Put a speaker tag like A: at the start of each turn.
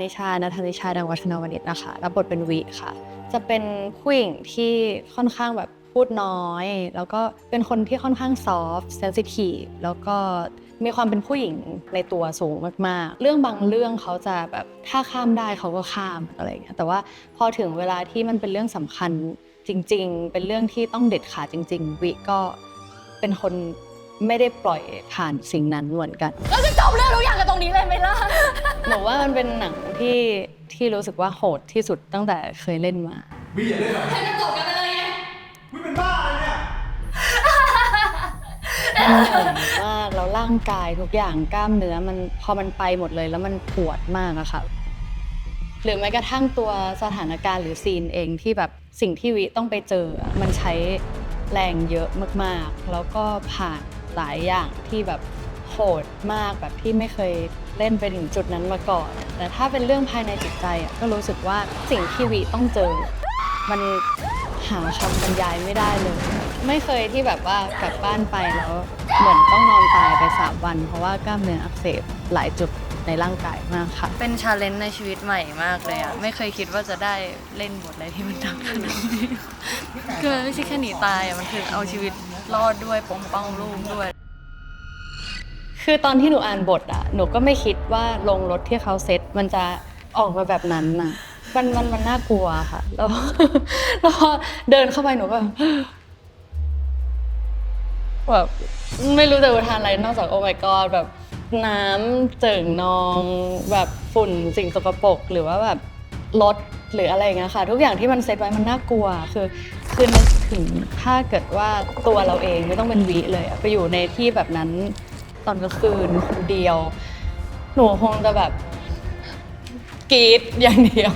A: นิชานัทนิชาดังวัฒนวณิชนะคะรับบทเป็นวิค่ะ จะเป็นผู้หญิงที่ค่อนข้างแบบพูดน้อย แล้วก็เป็นคนที่ค่อนข้างซอฟต์เซนซิทีฟแล้วก็มีความเป็นผู้หญิงในตัวสูงมากๆ เรื่องบางเรื่องเขาจะแบบถ้าข้ามได้เขาก็ข้ามอะไรอย่างเงี้ยแต่ว่าพอถึงเวลาที่มันเป็นเรื่องสำคัญจริง ๆ เป็นเรื่องที่ต้องเด็ดขาดจริง ๆ วิก็เป็นคนไม่ได้ปล่อยผ่านสิ่งนั้นเหมือนกัน
B: เราจะจบเรื่องทุกอย่างกันตรงนี้เลยไหมล่ะ
A: หนูว่ามันเป็นหนังที่ที่รู้สึกว่าโหดที่สุดตั้งแต่เคยเล่นมา
C: วิอย่าเล่นแบบ
B: ให้มันจบกันไปเลยไง
C: วิเป็นบ้าอะไรเนี่ย
A: มันเหนื่อยมากแล้วร่างกายทุกอย่างกล้ามเนื้อมันพอมันไปหมดเลยแล้วมันปวดมากอะค่ะ หรือแม้กระทั่งตัวสถานการณ์หรือซีนเองที่แบบสิ่งที่วิต้องไปเจออะมันใช้แรงเยอะมากๆ แล้วก็ผ่านหลายอย่างที่แบบ โหดมากแบบที่ไม่เคยเล่นไปถึงจุดนั้นมาก่อน แต่ถ้าเป็นเรื่องภายในจิตใจอะก็รู้สึกว่าสิ่งที่วิต้องเจอ มันหาคำบรรยายไม่ได้เลย ไม่เคยที่แบบว่ากลับบ้านไปแล้ว เหมือนต้องนอนตายไปสามวัน เพราะว่ากล้ามเนื้ออักเสบหลายจุดในร่างกายมากค่ะ
D: เป็นชาเลนจ์ในชีวิตใหม่มากเลยอะ ไม่เคยคิดว่าจะได้เล่นบทอะไรที่มันหนักขนาดนี้คือมันไม่ใช่แค่หนีตายอะ มันคือเอาชีวิตรอดด้วยปกป้องลูกด้วย
A: คือตอนที่หนูอ่านบทอะหนูก็ไม่คิดว่าลงรถที่เขาเซ็ตมันจะออกมาแบบนั้นน่ะ มันมันมันน่ากลัวค่ะ แล้วแล้วพอเดินเข้าไปหนูก็แบบไม่รู้จะอุทานอะไรนอกจากโอ้ my god แบบน้ำเจิ่งนองแบบฝุ่นสิ่งสกปรกหรือว่าแบบรถหรืออะไรอย่างเงี้ยค่ะ ทุกอย่างที่มันเซตไว้มันน่ากลัว คือคือนึกถึงถ้าเกิดว่าตัวเราเองไม่ต้องเป็นวิเลยไปอยู่ในที่แบบนั้น ตอนกลางคืนคนเดียว หนูคงจะแบบกรีดอย่างเดียว